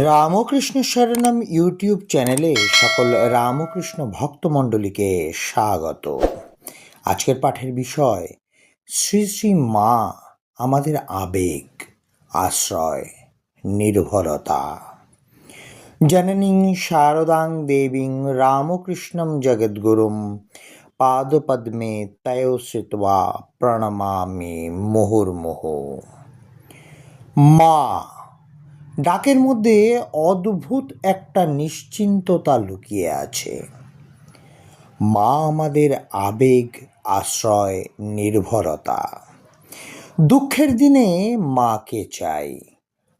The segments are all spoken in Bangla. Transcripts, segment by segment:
রামকৃষ্ণ শরণম ইউটিউব চ্যানেলে সকল রামকৃষ্ণ ভক্তমণ্ডলীকে স্বাগত। আজকের পাঠের বিষয়, শ্রী শ্রী মা আমাদের আবেগ, আশ্রয়, নির্ভরতা। জননীং শারদাং দেবীং রামকৃষ্ণম জগদ্গুরুম পাদপদ্মে তয় শ্রিত্বা প্রণমামি মুহুর্মুহ। মা ডাকের মধ্যে অদ্ভুত একটা নিশ্চিন্ততা লুকিয়ে আছে। মা আমাদের আবেগ, আশ্রয়, নির্ভরতা। দুঃখের দিনে মাকে চাই,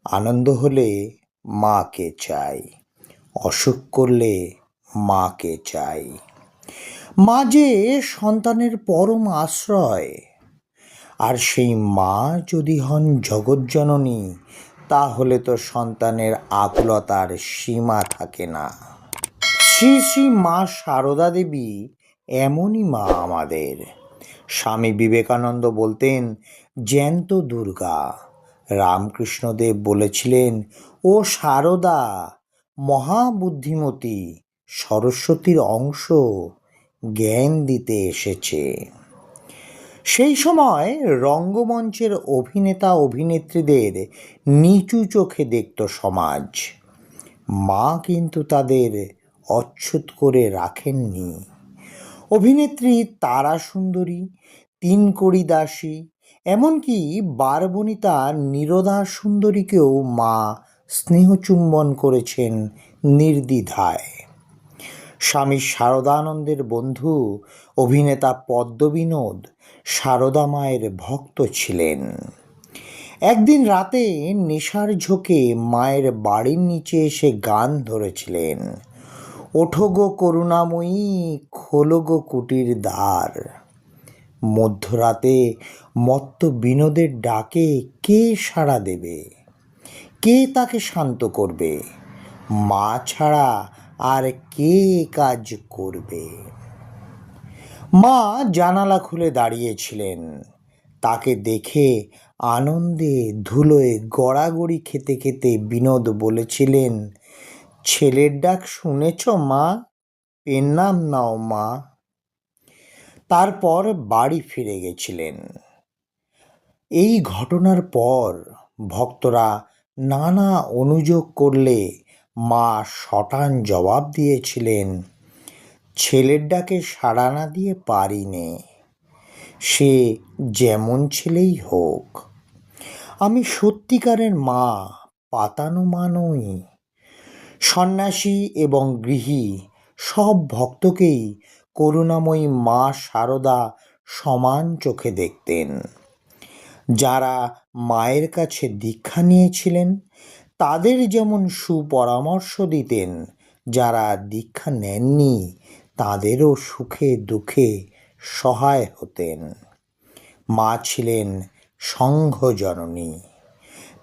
আনন্দ হলে মাকে চাই, অসুখ করলে মাকে চাই। মা যে সন্তানের পরম আশ্রয়, আর সেই মা যদি হন জগজ্জননী তাহলে তো সন্তানের আকুলতার সীমা থাকে না। শ্রী শ্রী মা সারদা দেবী এমনই মা আমাদের। স্বামী বিবেকানন্দ বলতেন, জ্যান্ত দুর্গা। রামকৃষ্ণদেব বলেছিলেন, ও সারদা, মহাবুদ্ধিমতী, সরস্বতীর অংশ, জ্ঞান দিতে এসেছে। সেই সময় রঙ্গমঞ্চের অভিনেতা অভিনেত্রীদের নিচু চোখে দেখত সমাজ। মা কিন্তু তাদের অচ্ছুত করে রাখেননি। অভিনেত্রী তারা সুন্দরী তিনকড়ি দাসী, এমনকি বারবনিতা নীরদা সুন্দরীকেও মা স্নেহচুম্বন করেছেন নির্দ্বিধায়। স্বামী শারদানন্দের বন্ধু, অভিনেতা পদ্মবিনোদ শারদা মায়ের ভক্ত ছিলেন। একদিন রাতে নেশার ঝোঁকে মায়ের বাড়ির নিচে এসে গান ধরেছিলেন। ওঠো গো করুণাময়ী খোলো গো কুটির দ্বার। মধ্যরাতে মত্ত বিনোদের ডাকে কে সাড়া দেবে? কে তাকে শান্ত করবে? মা ছাড়া আর কে কাজ করবে? মা জানালা খুলে দাঁড়িয়েছিলেন। তাকে দেখে আনন্দে ধুলোয় গড়াগড়ি খেতে খেতে বিনোদ বলেছিলেন, ছেলের ডাক শুনেছ মা? পেন নাম নাও মা। তারপর বাড়ি ফিরে গেছিলেন। এই ঘটনার পর ভক্তরা নানা অনুযোগ করলে মা শটান জবাব দিয়েছিলেন, ছেলের ডাকে সাড়া না দিয়ে পারি নে। সে যেমন ছেলেই হোক। আমি সত্যিকারের মা, পাতানো মা নই। সন্ন্যাসী এবং গৃহী সব ভক্তকেই করুণাময়ী মা সারদা সমান চোখে দেখতেন। যারা মায়ের কাছে দীক্ষা নিয়েছিলেন তাদের যেমন সুপরামর্শ দিতেন, যারা দীক্ষা নেননি, তাদেরও সুখে দুঃখে সহায় হতেন। মা ছিলেন সংঘজননী।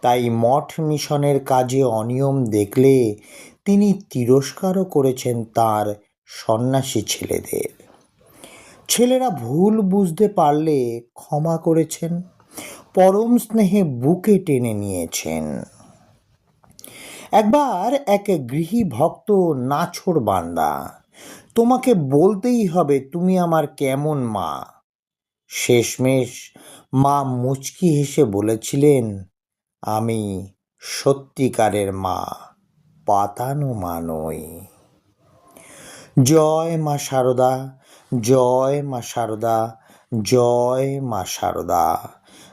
তাই মঠ মিশনের কাজে অনিয়ম দেখলে তিনি তিরস্কারও করেছেন তার সন্ন্যাসী ছেলেদের। ছেলেরা ভুল বুঝতে পারলে ক্ষমা করেছেন, পরম স্নেহে বুকে টেনে নিয়েছেন। একবার এক গৃহী ভক্ত নাছোড় বান্দা, তোমাকে বলতেই হবে তুমি আমার কেমন মা। শেষমেশ মা মুচকি হেসে বলেছিলেন, আমি সত্যিকারের মা, পাতানো মা নই। জয় মা শারদা জয় মা শারদা জয় মা শারদা